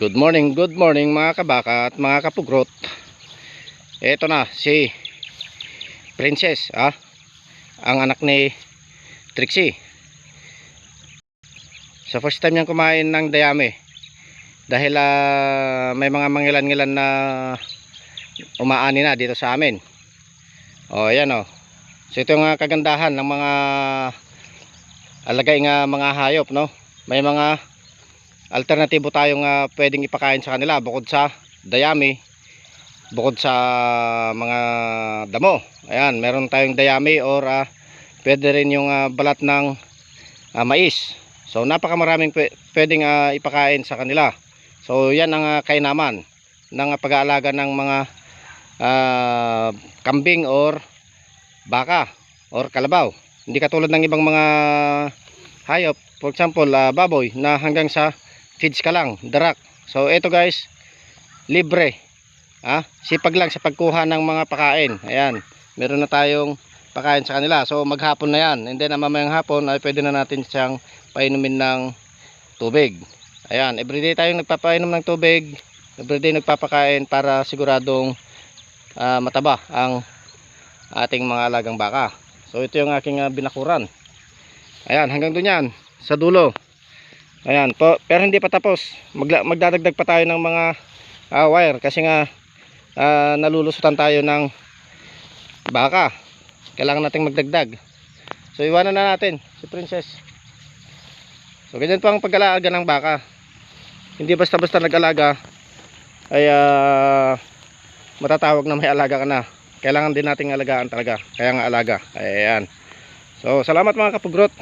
Good morning, good morning mga kabaka at mga kapugrot. Ito na si Princess, ah. Ang anak ni Trixie. Sa first time niyang kumain ng dayami. Dahil ah, may mga mangilan-ngilan na umaani na dito sa amin. O, ayan o. So ito yung ah, kagandahan ng mga alagay nga mga hayop, no? May mga alternatibo tayong ah, pwedeng ipakain sa kanila bukod sa dayami bukod sa mga damo. Ayan meron tayong dayami or ah, pwede rin yung ah, balat ng ah, mais. So napakamaraming pwe- pwedeng ah, ipakain sa kanila. So yan ang ah, kainaman ng ah, pag-aalaga ng mga ah, kambing or baka or kalabaw. Hindi katulad ng ibang mga hayop. For example ah, baboy na hanggang sa feeds ka lang, darak. So ito guys, libre. Ah, sipag lang sa pagkuha ng mga pakain. Ayan, meron na tayong pakain sa kanila. So maghapon na yan. And then mamayang hapon ay pwede na natin siyang painumin ng tubig. Ayan, everyday tayong nagpapainom ng tubig. Everyday nagpapakain para siguradong ah, mataba ang ating mga alagang baka. So ito yung aking ah, binakuran. Ayan, hanggang doon yan. Sa dulo. Ayan, po, pero hindi pa tapos. Magla, magdadagdag pa tayo ng mga ah, wire kasi nga ah, nalulusutan tayo ng baka. Kailangan nating magdagdag. So iwanan na natin si Princess. So ganyan po ang pag-alaga ng baka. Hindi basta-basta nag-alaga ay ah, matatawag na may alaga ka na. Kailangan din nating alagaan talaga. Kaya nga alaga. Ayan. So salamat mga kapugrot.